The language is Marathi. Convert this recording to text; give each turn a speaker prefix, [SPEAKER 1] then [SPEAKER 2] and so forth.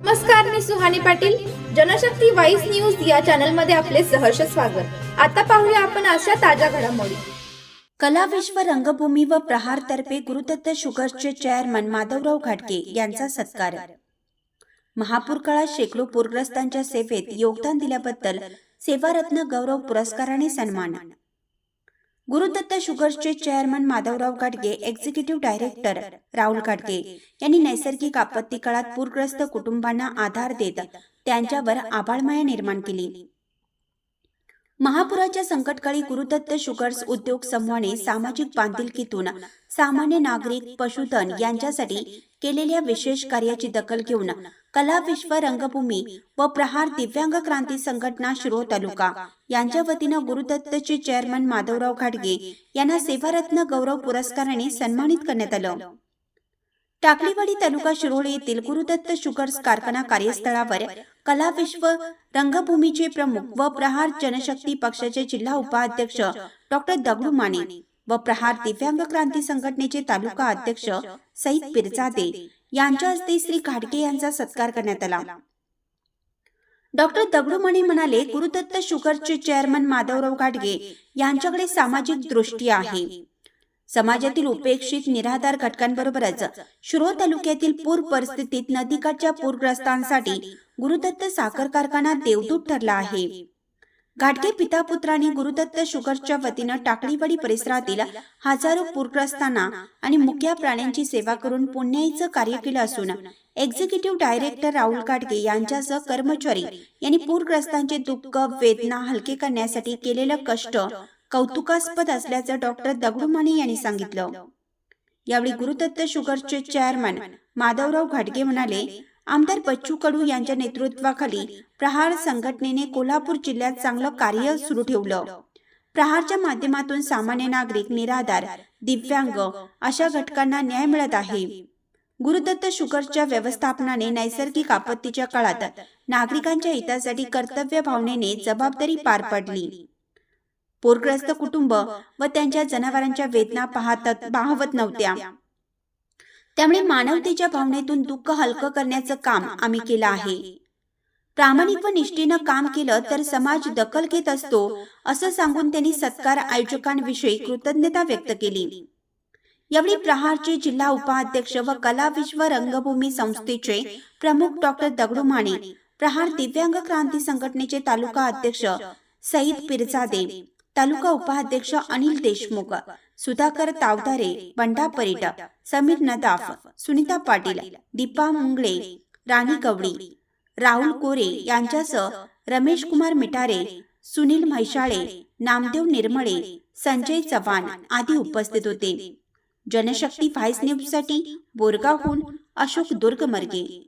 [SPEAKER 1] नमस्कार मी सुहानी पाटील. जनशक्ती वाईस न्यूज या चॅनलमध्ये आपले सहर्ष स्वागत. आता पाहूया आपण अशा ताज्या घडामोडी.
[SPEAKER 2] कला विश्व रंगभूमी व प्रहार तर्फे गुरुदत्त शुगर्सचे चेअरमन माधवराव घाटगे यांचा सत्कार. महापूर काळात शेकडो पूरग्रस्तांच्या सेवेत योगदान दिल्याबद्दल सेवारत्न गौरव पुरस्काराने सन्मान. गुरुदत्त शुगर्सचे चेअरमन माधवराव घाटगे एक्झिक्युटिव्ह डायरेक्टर राहुल घाटगे यांनी नैसर्गिक आपत्ती काळात पूरग्रस्त कुटुंबांना आधार देत त्यांच्यावर आबाळमाया निर्माण केली. महापुराच्या संकटकाळी गुरुदत्त शुगर्स उद्योग समूहाने सामाजिक बांधिलकीतून सामान्य नागरिक पशुधन यांच्यासाठी केलेल्या विशेष कार्याची दखल घेऊन कला विश्व रंगभूमी व प्रहार दिव्यांग क्रांती संघटना शिरो तालुका यांच्या वतीनं गुरुदत्तचे चेअरमन माधवराव घाटगे यांना सेवारत्न गौरव पुरस्काराने सन्मानित करण्यात आलं. टाकळीवाडी तालुका शिरोळी येथील गुरुदत्त शुगर्स कारखाना कार्यस्थळावर कला विश्व रंगभूमीचे प्रमुख व प्रहार जनशक्ती पक्षाचे जिल्हा उपाध्यक्ष डॉक्टर दगडू माने व प्रहार दिव्यांग क्रांती संघटनेचे तालुका अध्यक्ष सईद पिरजादे यांच्या हस्ते श्री घाटगे यांचा सत्कार करण्यात आला. डॉक्टर दगडू म्हणाले गुरुदत्त शुगरचे चेअरमन माधवराव घाटगे यांच्याकडे सामाजिक दृष्टी आहे. समाजातील उपेक्षित निराधार घटकांबरोबरच शिरोळ तालुक्यातील पूर परिस्थितीत नदीकाठच्या पूरग्रस्तांसाठी गुरुदत्त साखर कारखाना देवदूत ठरला आहे. घाटगे पिता पुत्रांनी गुरुदत्त शुगर्सच्या वतीनं टाकळीवाडी परिसरातील हजारो पूरग्रस्तांना आणि मुख्या प्राण्यांची सेवा करून पुण्याईचं कार्य केलं असून एक्झिक्युटिव्ह डायरेक्टर राहुल घाटगे यांच्यासह कर्मचारी यांनी पूरग्रस्तांचे दुःख वेदना हलके करण्यासाठी केलेलं कष्ट कौतुकास्पद असल्याचं डॉक्टर दगडूमाने यांनी सांगितलं. यावेळी गुरुदत्त शुगरचे चेअरमन माधवराव घाटगे म्हणाले आमदार बच्चू कडू यांच्या नेतृत्वाखाली प्रहार संघटनेने कोल्हापूर जिल्ह्यात चांगलं कार्य सुरू ठेवलं. प्रहारच्या माध्यमातून सामान्य नागरिक निराधार दिव्यांग अशा घटकांना न्याय मिळत आहे. गुरुदत्त शुगरच्या व्यवस्थापनाने नैसर्गिक आपत्तीच्या काळात नागरिकांच्या हितासाठी कर्तव्य भावनेने जबाबदारी पार पडली. पूरग्रस्त कुटुंब व त्यांच्या जनावरांच्या वेदना पाहतात पाहवत नव्हत्या. त्यामुळे मानवतेच्या भावनेतून दुःख हलकं करण्याचं काम आम्ही केलं आहे. प्रामाणिक व निष्ठेनं काम केलं तर समाज दखल घेत असतो असं सांगून त्यांनी सत्कार आयोजकांविषयी कृतज्ञता व्यक्त केली. यावेळी प्रहारचे जिल्हा उपाध्यक्ष व कला विश्व रंगभूमी संस्थेचे प्रमुख डॉक्टर दगडू माने प्रहार दिव्यांग क्रांती संघटनेचे तालुका अध्यक्ष सईद पिरजादे तालुका उपाध्यक्ष अनिल देशमुख सुधाकर तावदारे बंडा परीट समीर नदाफ सुनीता पाटील दीपा मुंगळे राणी गवळी राहुल कोरे यांच्यासह रमेश कुमार मिटारे सुनील म्हैसाळे नामदेव निर्मळे संजय चव्हाण आदी उपस्थित होते. जनशक्ती व्हाईस न्यूजसाठी बोरगावहून अशोक दुर्गमर्गे.